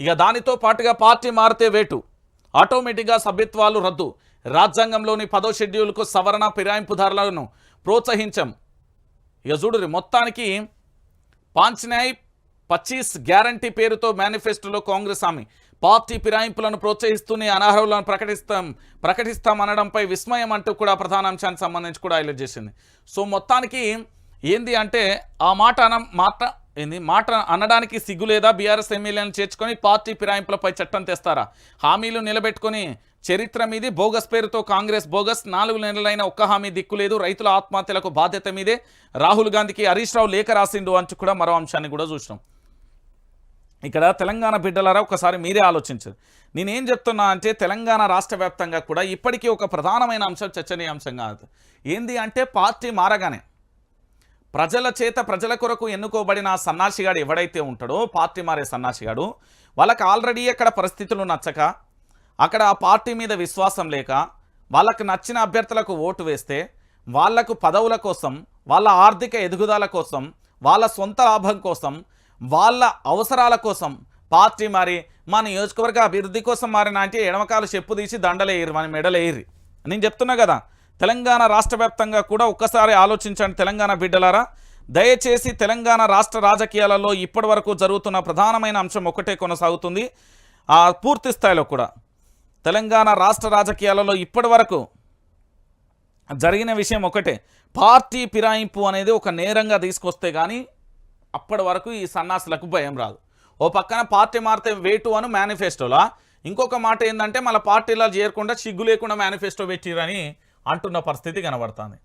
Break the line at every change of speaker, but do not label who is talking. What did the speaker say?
ఇక దానితో పాటుగా పార్టీ మారితే వేటు. ఆటోమేటిక్గా సభ్యత్వాలు రద్దు. రాజ్యాంగంలోని పదో షెడ్యూల్కు సవరణ ఫిరాయింపుదారులను ప్రోత్సహించం. ఇక చూడురి మొత్తానికి పాంచినాయ్ పచ్చీస్ గ్యారంటీ పేరుతో మేనిఫెస్టోలో కాంగ్రెస్ హామీ. పార్టీ ఫిరాయింపులను ప్రోత్సహిస్తూనే అనర్హులను ప్రకటిస్తాం ప్రకటిస్తామనడంపై విస్మయం అంటూ కూడా ప్రధాన అంశానికి సంబంధించి కూడా హైలైట్ చేసింది. సో మొత్తానికి ఏంది అంటే ఆ మాట అన మాట ఏంది? మాట అనడానికి సిగ్గు లేదా? బీఆర్ఎస్ ఎమ్మెల్యేలను చేర్చుకొని పార్టీ ఫిరాయింపులపై చట్టం తెస్తారా? హామీలు నిలబెట్టుకొని చరిత్ర మీది బోగస్ పేరుతో కాంగ్రెస్ బోగస్ నాలుగు నెలలైన ఒక్క హామీ దిక్కులేదు రైతుల ఆత్మహత్యలకు బాధ్యత మీదే. రాహుల్ గాంధీకి హరీష్ రావు లేఖ రాసిండు అంటూ కూడా మరో అంశాన్ని కూడా చూసినాం. ఇక్కడ తెలంగాణ బిడ్డలారా ఒకసారి మీరే ఆలోచించారు నేనేం చెప్తున్నా అంటే తెలంగాణ రాష్ట్ర వ్యాప్తంగా కూడా ఇప్పటికీ ఒక ప్రధానమైన అంశం చర్చనీయాంశం కాదు. ఏంది అంటే పార్టీ మారగానే ప్రజల చేత ప్రజల కొరకు ఎన్నుకోబడిన సన్నాసిగాడు ఎవడైతే ఉంటాడో పార్టీ మారే సన్నాసిగాడు వాళ్ళకి ఆల్రెడీ అక్కడ పరిస్థితులు నచ్చక అక్కడ ఆ పార్టీ మీద విశ్వాసం లేక వాళ్ళకు నచ్చిన అభ్యర్థులకు ఓటు వేస్తే వాళ్ళకు పదవుల కోసం వాళ్ళ ఆర్థిక ఎదుగుదల కోసం వాళ్ళ సొంత లాభం కోసం వాళ్ళ అవసరాల కోసం పార్టీ మారి మా నియోజకవర్గ అభివృద్ధి కోసం మారిన అంటే ఎడమకాలు చెప్పు తీసి దండలేయరు మన మెడలేయరు నేను చెప్తున్నా కదా తెలంగాణ రాష్ట్ర వ్యాప్తంగా కూడా ఒక్కసారి ఆలోచించండి తెలంగాణ బిడ్డలారా. దయచేసి తెలంగాణ రాష్ట్ర రాజకీయాలలో ఇప్పటి వరకు జరుగుతున్న ప్రధానమైన అంశం ఒకటే కొనసాగుతుంది. ఆ పూర్తి స్థాయిలో కూడా తెలంగాణ రాష్ట్ర రాజకీయాలలో ఇప్పటి వరకు జరిగిన విషయం ఒకటే. పార్టీ పిరాయింపు అనేది ఒక నేరంగా తీసుకొస్తే కానీ అప్పటి వరకు ఈ సన్నాసులకు భయం రాదు. ఓ పక్కన పార్టీ మారితే వేటు అని మేనిఫెస్టోలా ఇంకొక మాట ఏంటంటే మన పార్టీలో చేరకుండా సిగ్గు లేకుండా మేనిఫెస్టో పెట్టిరని అంటున్న పరిస్థితి కనబడుతుంది.